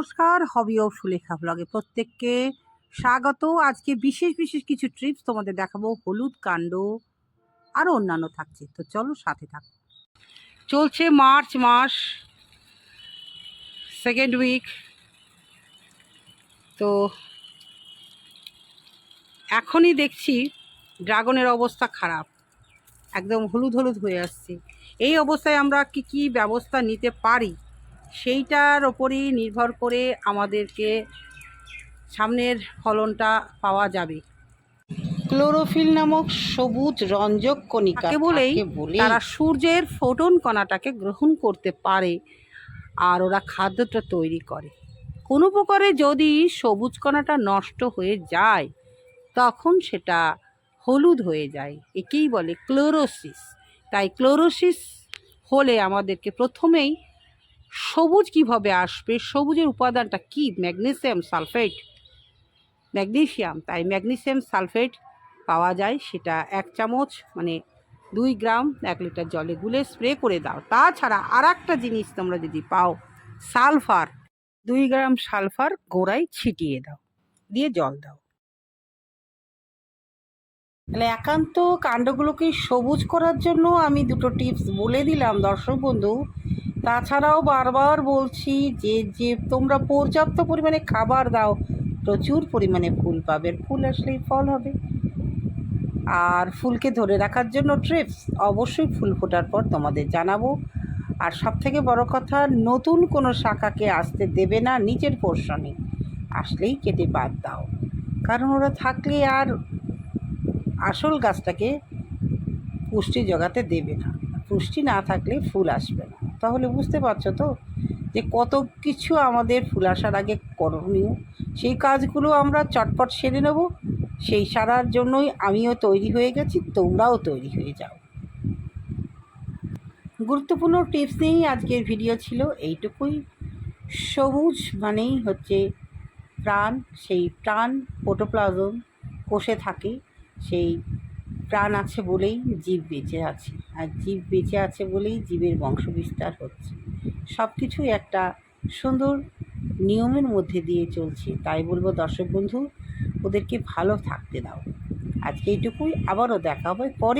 নমস্কার, হবি ও সুলেখা ব্লগে প্রত্যেককে স্বাগত। আজকে বিশেষ বিশেষ কিছু ট্রিপস তোমাদের দেখাবো। হলুদ কাণ্ড আরও অন্যান্য থাকছে। তো চলো সাথে থাকো। চলছে মার্চ মাস সেকেন্ড উইক তো এখনই দেখছি ড্রাগনের অবস্থা খারাপ। একদম হলুদ হলুদ হয়ে আসছে। এই অবস্থায় আমরা কি কি ব্যবস্থা নিতে পারি? সেইটার ওপরই নির্ভর করে আমাদেরকে সামনের ফলনটা পাওয়া যাবে। ক্লোরোফিল নামক সবুজ রঞ্জক কণিকা বলেই তারা সূর্যের ফোটন কণাটাকে গ্রহণ করতে পারে আর ওরা খাদ্যটা তৈরি করে। কোনো প্রকারে যদি সবুজ কণাটা নষ্ট হয়ে যায় তখন সেটা হলুদ হয়ে যায়। একেই বলে ক্লোরোসিস। তাই ক্লোরোসিস হলে আমাদেরকে প্রথমেই সবুজ কীভাবে আসবে? সবুজের উপাদানটা কি? Magnesium sulphate. ম্যাগনেসিয়াম, তাই ম্যাগনেসিয়াম সালফেট পাওয়া যায় সেটা এক চামচ মানে দুই গ্রাম এক লিটার জলে গুলে স্প্রে করে দাও। তাছাড়া আর একটা জিনিস তোমরা যদি পাও, সালফার। দুই গ্রাম সালফার গোড়ায় ছিটিয়ে দাও, দিয়ে জল দাও। তাহলে একান্ত কাণ্ডগুলোকে সবুজ করার জন্য আমি দুটো টিপস বলে দিলাম, দর্শক বন্ধু। তাছাড়াও বারবার বলছি যে যে তোমরা পর্যাপ্ত পরিমাণে খাবার দাও, প্রচুর পরিমাণে ফুল পাবে। ফুল আসলেই ফল হবে। আর ফুলকে ধরে রাখার জন্য ট্রিপস অবশ্যই ফুল ফোটার পর তোমাদের জানাব। আর সব থেকে বড় কথা, নতুন কোনো শাখাকে আসতে দেবে না নিচের পোর্শনে আসলেই কেটে বাদ দাও। কারণ ওরা থাকলে আর আসল গাছটাকে পুষ্টি জোগাতে দেবে না। পুষ্টি না থাকলে ফুল আসবে না। তাহলে বুঝতে পারছ তো? যে কত কিছু আমাদের ফুল আসার আগে করণীয়। সেই কাজগুলো আমরা চটপট সেরে নেব। সেই সারার জন্যই আমিও তৈরি হয়ে গেছি, তোমরাও তৈরি হয়ে যাও। গুরুত্বপূর্ণ টিপস নিয়েই আজকের ভিডিও ছিল এইটুকুই। সবুজ মানেই হচ্ছে প্রাণ, সেই প্রাণ প্রোটোপ্লাজম কোষে থাকে, সেই প্রাণ আছে বলেই জীব বেঁচে আছে আর জীব বেঁচে আছে বলেই জীবের বংশ বিস্তার হচ্ছে। সব কিছুই একটা সুন্দর নিয়মের মধ্যে দিয়ে চলছে। তাই বলব দর্শক বন্ধু, ওদেরকে ভালো থাকতে দাও। আজকে এইটুকুই, আবারও দেখা হবে পরে।